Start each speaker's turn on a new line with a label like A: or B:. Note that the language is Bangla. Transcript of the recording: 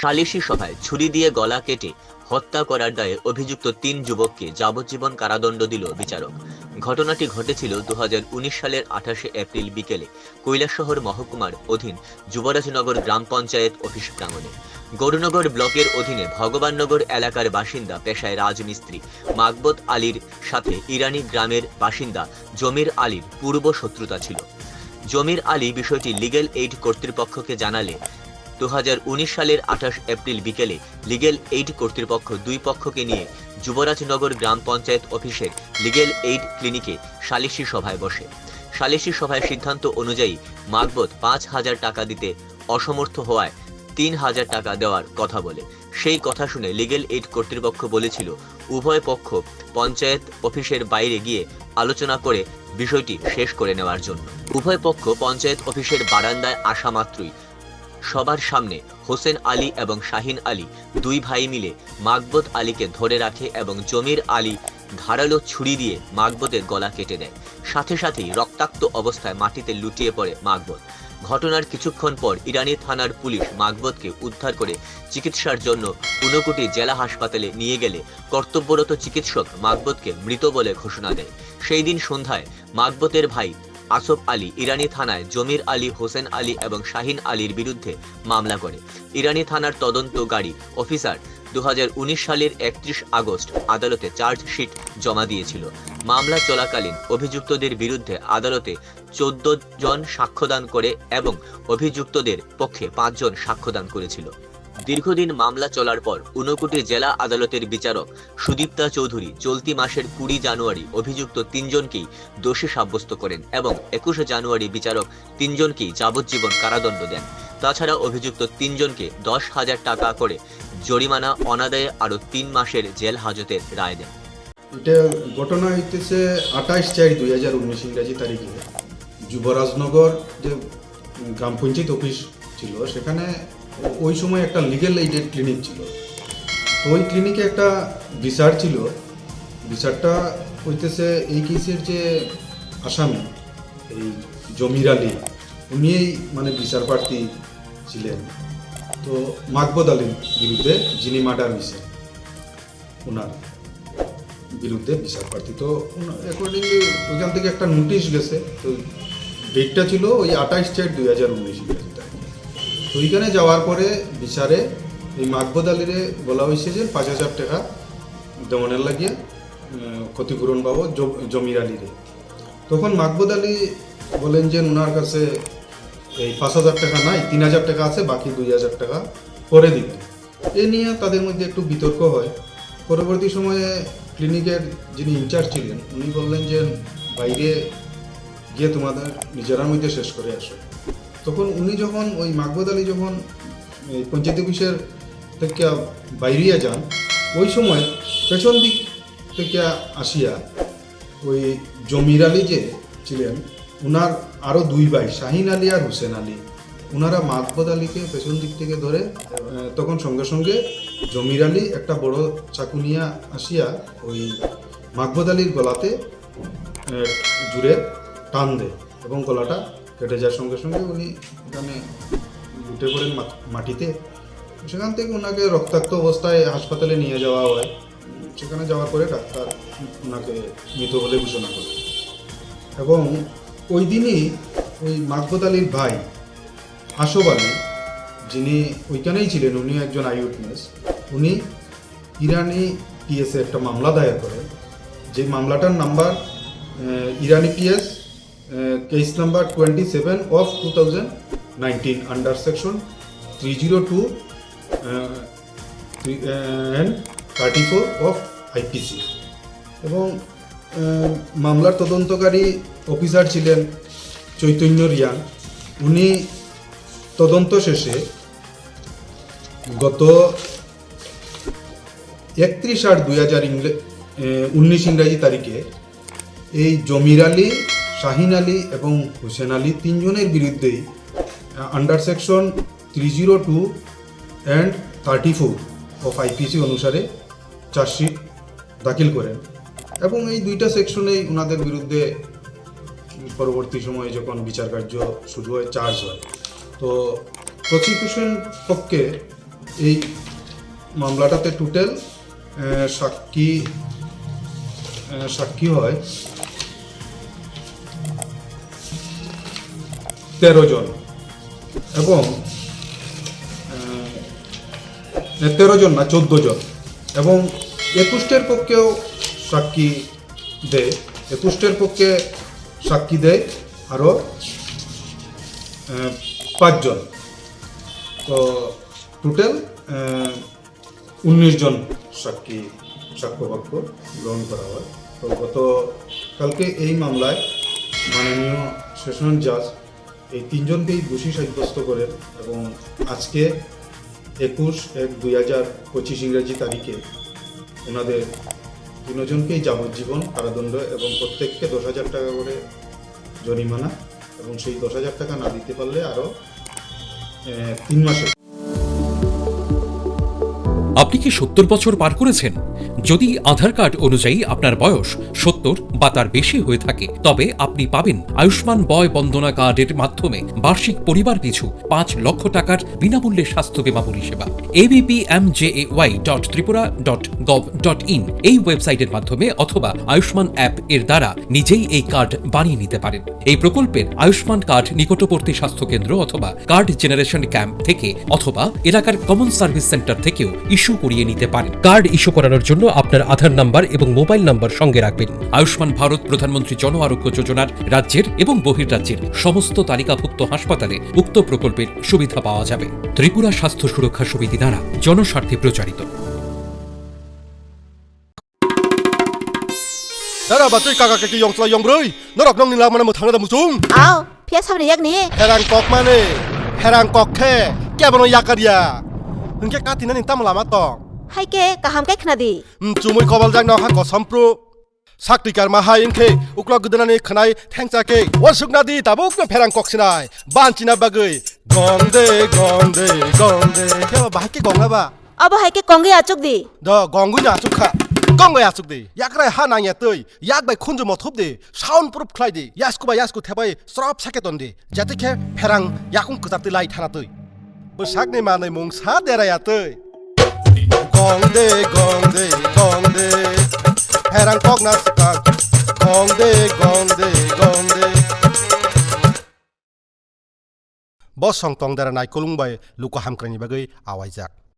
A: সালিশি সভায় ছুরি দিয়ে গলা কেটে হত্যা করার দায়ে অভিযুক্ত তিন যুবককে যাবজ্জীবন কারাদণ্ড দিল বিচারক। ঘটনাটি ঘটেছিল দু সালের আঠাশে এপ্রিল বিকেলে কৈলাসহর মহকুমার অধীন যুবরাজনগর গ্রাম পঞ্চায়েত অফিস প্রাঙ্গণে। গৌরনগর ব্লকের অধীনে ভগবাননগর এলাকার বাসিন্দা পেশায় রাজমিস্ত্রি মাকবত আলীর সাথে ইরানি গ্রামের বাসিন্দা জমির আলীর পূর্ব শত্রুতা ছিল। জমির আলী বিষয়টি লিগেল এইড কর্তৃপক্ষকে জানালে দু হাজার উনিশ সালের আঠাশ এপ্রিল বিকেলে লিগেল এইড কর্তৃপক্ষ দুই পক্ষকে নিয়ে যুবরাজনগর গ্রাম পঞ্চায়েত অফিসের লিগেল এইড ক্লিনিকে সালিশি সভায় বসে। সালিশি সভায় সিদ্ধান্ত অনুযায়ী মাকবত পাঁচ হাজার টাকা দিতে অসমর্থ হওয়ায় তিন হাজার টাকা দেওয়ার কথা বলে। সেই কথা শুনে লিগেল এইড কর্তৃপক্ষ বলেছিল, উভয় পক্ষ পঞ্চায়েত অফিসের বাইরে গিয়ে আলোচনা করে বিষয়টি শেষ করে নেওয়ার জন্য। উভয় পক্ষ পঞ্চায়েত অফিসের বারান্দায় আসা মাত্রই সবার সামনে হোসেন আলী এবং শাহিন আলী দুই ভাই মিলে মাকবত আলীকে ধরে রাখে এবং জমির আলী ধারালো ছুরি দিয়ে মাকবতের গলা কেটে দেয়। সাথে সাথেই রক্তাক্ত অবস্থায় মাটিতে লুটিয়ে পড়ে মাকবত ঘটনার কিছুক্ষণ পর ইরানি থানার পুলিশ মাকবতকে উদ্ধার করে চিকিৎসার জন্য ঊনকোটি জেলা হাসপাতালে নিয়ে গেলে কর্তব্যরত চিকিৎসক মাকবতকে মৃত বলে ঘোষণা দেয়। সেই দিন সন্ধ্যায় মাকবতের ভাই আসফ আলী ইরানি থানায় জমির আলী, হোসেন আলী এবং শাহিন আলীর বিরুদ্ধে মামলা করে। ইরানি থানার তদন্তকারী অফিসার দু হাজার উনিশ সালের একত্রিশ আগস্ট আদালতে চার্জশিট জমা দিয়েছিল। মামলা চলাকালীন অভিযুক্তদের বিরুদ্ধে আদালতে চোদ্দ জন সাক্ষ্যদান করে এবং অভিযুক্তদের পক্ষে পাঁচজন সাক্ষ্যদান করেছিল। দীর্ঘদিন মামলা চলার পর ঊনকোটি জেলা আদালতের বিচারক সুদীপ্তা চৌধুরী চলতি মাসের কুড়ি জানুয়ারি অভিযুক্ত তিনজনকেই দোষী সাব্যস্ত করেন এবং একুশে জানুয়ারি বিচারক তিনজনকেই যাবজ্জীবন কারাদণ্ড দেন। তাছাড়া অভিযুক্ত তিনজনকে দশ হাজার টাকা করে জরিমানা, অনাদায়ে আরও তিন মাসের জেল হাজতের রায় দেন।
B: এটা ঘটনা হইতেছে আঠাইশ চার দুই হাজার উনিশ ইংরাজি তারিখে। যুবরাজনগর যে গ্রাম পঞ্চায়েত অফিস ছিল, সেখানে ওই সময় একটা লিগেল এইডেড ক্লিনিক ছিল। তো ওই ক্লিনিকে একটা বিচার ছিল। বিচারটা হইতেছে এই কেসের যে আসামি, এই জমির আলী, উনিই মানে বিচার প্রার্থী ছিলেন। তো মাকবদ আলীর বিরুদ্ধে যিনি মার্ডার হয়েছে ওনার বিরুদ্ধে বিচার প্রার্থী। তো অ্যাকর্ডিংলি ওইখান থেকে একটা নোটিশ গেছে। তো ডেটটা ছিল ওই আঠাইশ চার দুই হাজার উনিশ। ওইখানে যাওয়ার পরে বিচারে এই মাকবদ আলীরে বলা হয়েছে যে পাঁচ হাজার টাকা দেওয়ানের লাগিয়ে ক্ষতিপূরণ পাবো জমির আলীরে। তখন মাকবুদ আলী বলেন যে ওনার কাছে এই পাঁচ হাজার টাকা নাই, তিন হাজার টাকা আছে, বাকি দুই হাজার টাকা পরে দিবেন এ নিয়ে তাদের মধ্যে একটু বিতর্ক হয়। পরবর্তী সময়ে ক্লিনিকের যিনি ইনচার্জ ছিলেন, উনি বললেন যে বাইরে গিয়ে তোমাদের নিজেরার মধ্যে শেষ করে আসো। তখন উনি যখন ওই মাকবুদ আলী যখন পঞ্চায়েত অফিসের থেকে বাইরিয়া যান, ওই সময় পেছন দিক থেকে আসিয়া ওই জমির আলী যে ছিলেন ওনার আরও দুই ভাই, শাহিন আলী আর হুসেন আলী ওনারা মাকবদ আলীকে পেছন দিক থেকে ধরে তখন সঙ্গে সঙ্গে জমির আলী একটা বড় চাকু নিয়ে আসিয়া ওই মাকবদ আলীর গলাতে জুড়ে টান দেয় এবং গলাটা কেটে যাওয়ার সঙ্গে সঙ্গে উনি এখানে উঠে পড়েন মাটিতে সেখান থেকে ওনাকে রক্তাক্ত অবস্থায় হাসপাতালে নিয়ে যাওয়া হয়। সেখানে যাওয়ার পরে ডাক্তার ওনাকে মৃত বলে ঘোষণা করে। এবং ওই দিনই ওই মাকবত আলীর ভাই আশব আলী, যিনি ওইখানেই ছিলেন, উনি একজন আই উইটনেস উনি ইরানি পিএসে একটা মামলা দায়ের করেন। যে মামলাটার number Irani PS case number twenty seven of two thousand nineteen under section three zero two and thirty four of IPC এবং মামলার তদন্তকারী অফিসার ছিলেন চৈতন্য রিয়ান উনি তদন্ত শেষে গত একত্রিশ আট দুই হাজার উনিশ ইংরাজি তারিখে এই জমির আলী শাহিন আলী এবং হুসেন আলী তিনজনের বিরুদ্ধেই under section three zero two and thirty four of IPC অনুসারে চার্জশিট দাখিল করেন। এবং এই দুইটা সেকশনেই ওনাদের বিরুদ্ধে পরবর্তী সময়ে যখন বিচার কার্য শুরু হয় চার্জ হয়। তো প্রসিকিউশন পক্ষে এই মামলাটাতে টোটাল সাক্ষী সাক্ষী হয় তেরো জন। এবং তেরো জন না, চোদ্দ জন। এবং একুশটের পক্ষেও সাক্ষী দেয়। একুশটের পক্ষে সাক্ষী দেয় আরও পাঁচজন তো টোটাল উনিশ জন সাক্ষী সাক্ষ্যবাক্য গ্রহণ করা হয়। তো গত কালকে এই মামলায় মাননীয় সেশন জাজ এই তিনজনকেই দোষী সাব্যস্ত করেন এবং আজকে একুশ এক দুই হাজার পঁচিশ ইংরেজি তারিখে ওনাদের তিনজনকেই যাবজ্জীবন কারাদণ্ড এবং প্রত্যেককে দশ হাজার টাকা করে জরিমানা এবং সেই দশ হাজার টাকা না দিতে পারলে আরও তিন মাসের
C: আপনি কি সত্তর বছর পার করেছেন? যদি আধার কার্ড অনুযায়ী আপনার বয়স সত্তর বা তার বেশি হয়ে থাকে, তবে আপনি পাবেন আয়ুষ্মান বয় বন্দনা কার্ডের মাধ্যমে বার্ষিক পরিবার পিছু পাঁচ লক্ষ টাকার বিনামূল্যে স্বাস্থ্য বীমা পরিষেবা। ABP M J A Y dot Tripura dot gov dot in এই ওয়েবসাইটের মাধ্যমে অথবা আয়ুষ্মান অ্যাপ এর দ্বারা নিজেই এই কার্ড বানিয়ে নিতে পারেন। এই প্রকল্পের আয়ুষ্মান কার্ড নিকটবর্তী স্বাস্থ্যকেন্দ্র অথবা কার্ড জেনারেশন ক্যাম্প থেকে অথবা এলাকার কমন সার্ভিস সেন্টার থেকেও ইস্যু ইস্যু করিয়ে নিতে পারেন। কার্ড ইস্যু করানোর জন্য আপনার আধার নাম্বার এবং মোবাইল নাম্বার সঙ্গে রাখবেন। আয়ুষ্মান ভারত প্রধানমন্ত্রী জন আরোগ্য যোজনার রাজ্যের এবং বহির্রাজ্যের সমস্ত তালিকাভুক্ত হাসপাতালে উক্ত প্রকল্পের সুবিধা পাওয়া যাবে। ত্রিপুরা স্বাস্থ্য সুরক্ষা সমিতি দ্বারা জনস্বার্থে প্রচারিত।
D: দাদা বাচ্চাই কাকা কাকি নরক নং মানে দা আও ইয়াক
E: নি হেরাং কক মানে হেরাং কক খে কেমন ইয়াকারিয়া hingke ka tina ning tam lama tong
D: hai ke ka ham ke khna di
E: chumoi kobal jang na ha ko sampru sakti kar ma hai ingke ukla gudana ni khnai thengcha ke wa sukna di tabuk na pherang kok sinai ban china bagai gonde gonde gonde ke ba hai ke gonga ba
D: अब हाय के कोंगे आचुक दी द गोंगु ना आचुक खा কংগৈ আছুক দে ইয়াক ৰাই হা নাঙে
E: তৈ ইয়াক বাই খুঞ্জু মথুপ দে চাউণ্ড প্ৰুফ খ্লাই দে ইয়াছকু বা ইয়াছকু থেবাই স্ৰব চাকেতন দে যাতে খে ফেৰাং ইয়াকুং কুজাপতে লাই থানা তৈ Yasku ba yasku thebai strop sake ton di. Jate khe pherang yakung kuzap ti lai thana tui. Busak ni manai mung sa